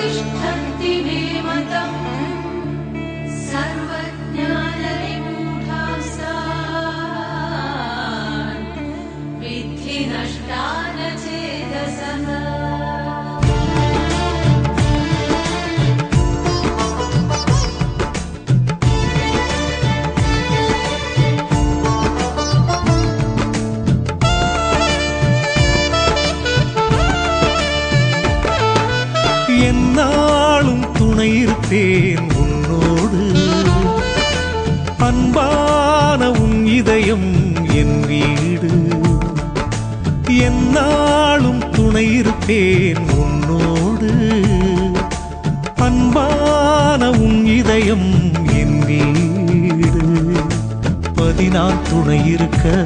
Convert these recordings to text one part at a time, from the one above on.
तिष्ठन्ति मे मतम् வீடு என்னாலும் துணை இருப்பேன் உன்னோடு. அன்பான உன் இதயம் என் வீடு. பதினால் துணை இருக்க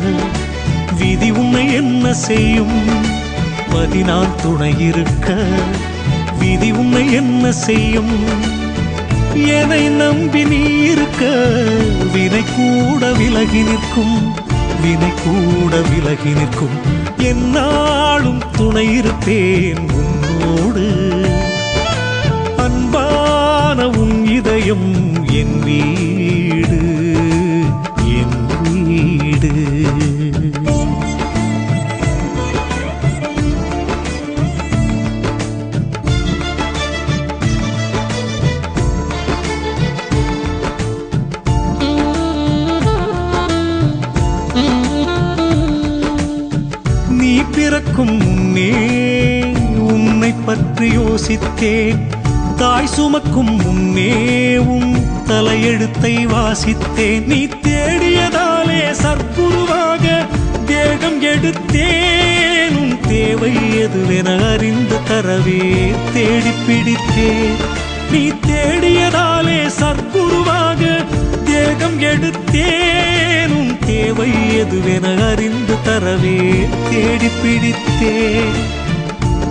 விதி உன்னை என்ன செய்யும்? பதினால் துணை இருக்க விதி உன்னை என்ன செய்யும்? என்னை நம்பி நீ இருக்க வினை கூட விலகி நிற்கும். வினை கூட விலகி நிற்கும். என்னாலும் துணை இருப்பேன் உன்னோடு. அன்பான உன் இதயம் என் வீடு உன்னை பற்றி யோசித்தேன். தாய் சுமக்கும் முன்னே உன் தலையெழுத்தை வாசித்தேன். நீ தேடியதாலே சற்புருவாக தேகம் எடுத்தேன். உன் தேவை எதுவென அறிந்து தரவே தேடி பிடித்தேன். நீ தேடியதாலே சர்க்குருவாக தேகம் எடுத்தேன். தேவை எதுவென அறிந்து தரவே தேடி பிடித்தே.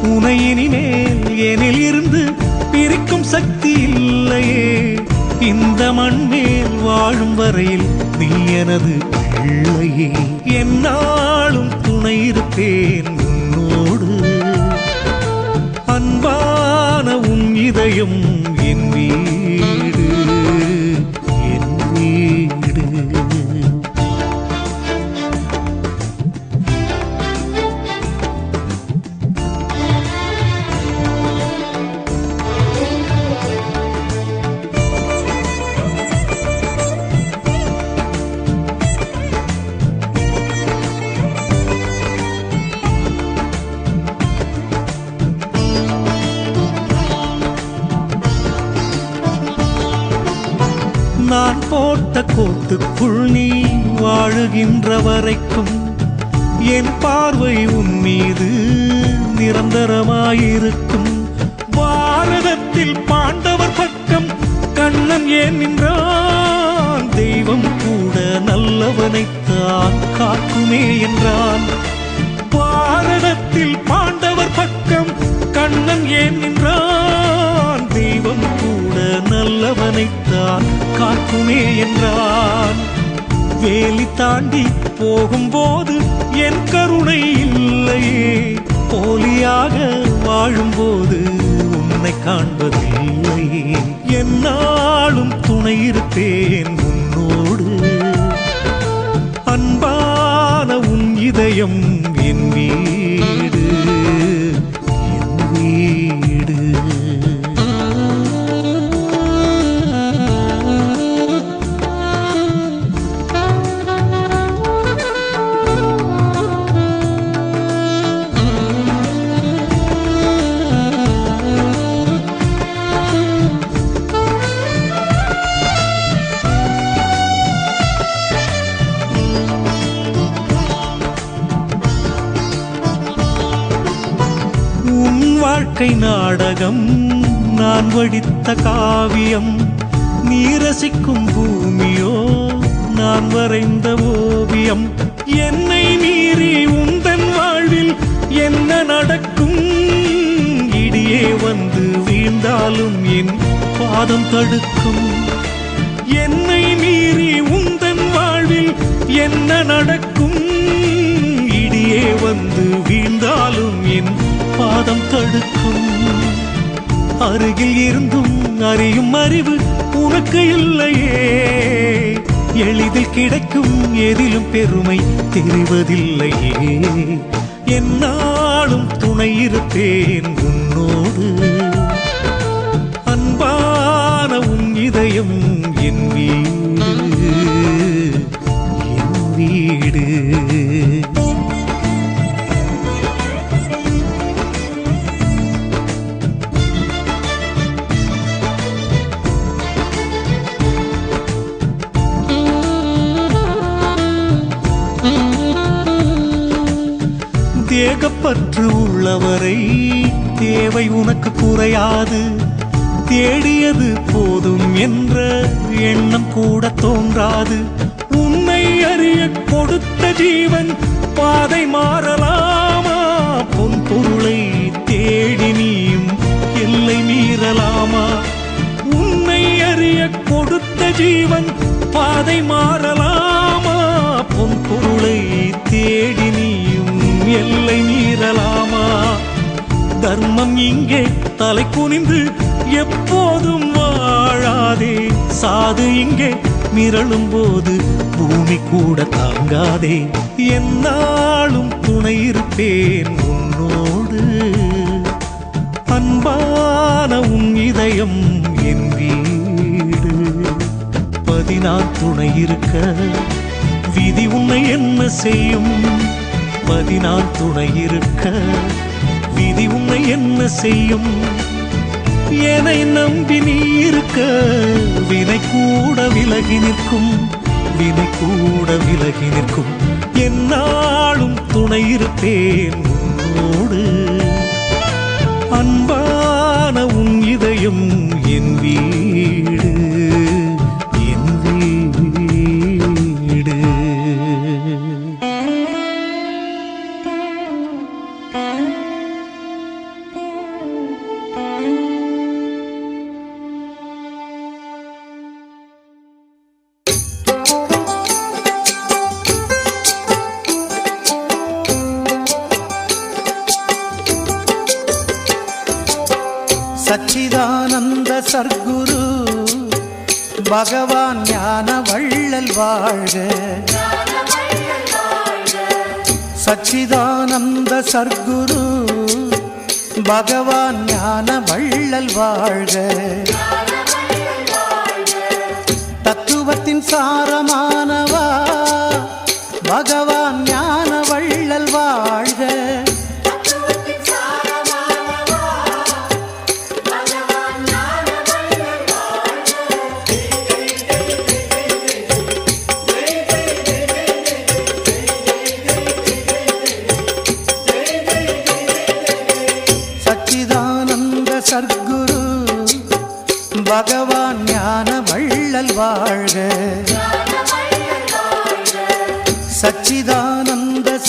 உனை இனிமேல் எனில் இருந்து பிரிக்கும் சக்தி இல்லையே. இந்த மண்மேல் வாழும் வரையில் நீ எனது பிள்ளையே. என்னாலும் துணை இருப்பேன் உன்னோடு. அன்பான உன் இதயம் என் வீ கோட்டுக்குள் நீ வாழுகின்ற வரைக்கும் என் பார்வை உன் மீது நிரந்தரமாயிருக்கும். பாரதத்தில் பாண்டவர் பக்கம் கண்ணன் ஏன் நின்றான்? தெய்வம் கூட நல்லவனைத்தான் காக்குமே என்றான். பாரதத்தில் பாண்டவர் பக்கம் கண்ணன் ஏன் நின்றான்? தெய்வம் கூட நல்லவனைத்தான் காக்குமே என்றான். வேலி தாண்டி போகும்போது என் கருணை இல்லையே. போலியாக வாழும்போது உன்னை காண்பதில்லையே. என்னாலும் துணை இருப்பேன் உன்னோடு. அன்பான உன் இதயம் என் நாடகம் நான் வடித்த காவியம் நீ ரசிக்கும் பூமியோ நான் வரைந்த ஓவியம். என்னை மீறி உந்தன் வாழ்வில் என்ன நடக்கும்? இடியே வந்து வீழ்ந்தாலும் என் பாதம் தடுக்கும். என்னை மீறி உந்தன் வாழ்வில் என்ன நடக்கும்? இடியே வந்து வீழ்ந்தாலும் என் பாதம் தடுக்கும். அருகில் இருந்தும் அறியும் அறிவு உனக்கு இல்லையே. எளிதில் கிடைக்கும் எதிலும் பெருமை தெரிவதில்லையே. என்னாலும் துணை இருப்பேன் உன்னோடு. அன்பான உன் இதயம் என் வீடு என் வீடு. ஏகப்பற்று உள்ளவரை தேவை உனக்கு குறையாது. தேடியது போதும் என்ற எண்ணம் கூட தோன்றாது. உன்னை அறிய கொடுத்த ஜீவன் பாதை மாறலாமா? பொன் பொருளை தேடி நீயும் எல்லை மீறலாமா? உன்னை அறிய கொடுத்த ஜீவன் பாதை மாறலாமா? பொன் பொருளை தேடி எல்லை மீறலாமா? தர்மம் இங்கே தலை குனிந்து எப்போதும் வாழாதே. சாது இங்கே மிரளும் போது பூமி கூட தாங்காதே. என்னாலும் துணை இருப்பேன் உன்னோடு. அன்பான உன் இதயம் என் வீடு. பதினான் துணை இருக்க விதி உன்னை என்ன செய்யும்? பதினான் துணை இருக்க. விதி உன்னை என்ன செய்யும்? என்னை நம்பி நீ இருக்க? வினை கூட விலகி நிற்கும். வினை கூட விலகி நிற்கும். என்னாலும் துணை இருப்பேன் உன்னோடு. அன்பான உன் இதயம் என் வீ சர்க்குரு பகவான் ஞான வள்ளல் வாழ்க. சச்சிதானந்த சர்க்குரு பகவான் ஞான வள்ளல் வாழ்க. தத்துவத்தின் சாரமானவா பகவான்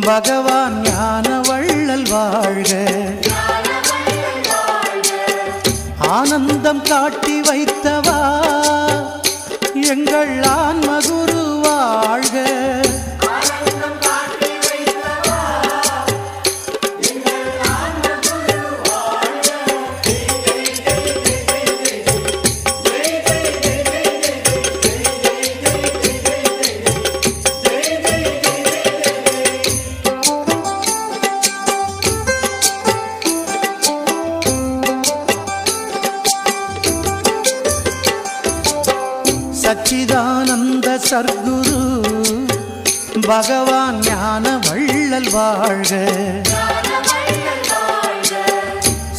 பகவான் ஞான வள்ளல் வாழ்க. ஆனந்தம் காட்டி வைத்தவா. எங்கள் ஆன்மகுரு வாழ்க. சர்க்குரு. பகவான் ஞான வள்ளல் வாழ்க.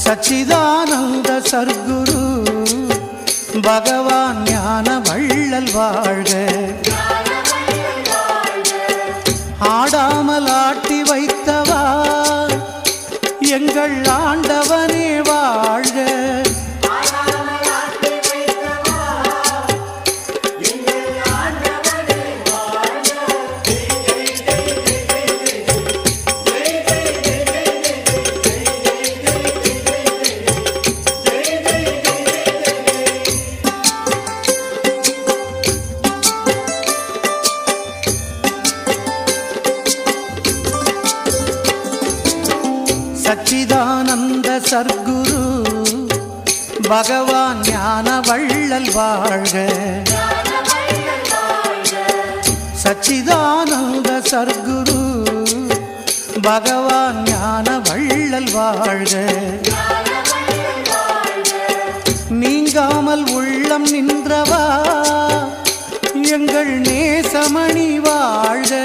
சச்சிதானந்த சர்க்குரு. பகவான் ஞான வள்ளல் வாழ்க. ஆடாமல் ஆட்டி வைத்தவா. எங்கள் ஆண்டவனே வாழ் பகவான் ஞான வள்ளல் வாழ்க. சச்சிதானந்த சர்க்குரு. பகவான் ஞான வள்ளல் வாழ்க. நீங்காமல் உள்ளம் நின்றவா. எங்கள் நேசமணி வாழ்க.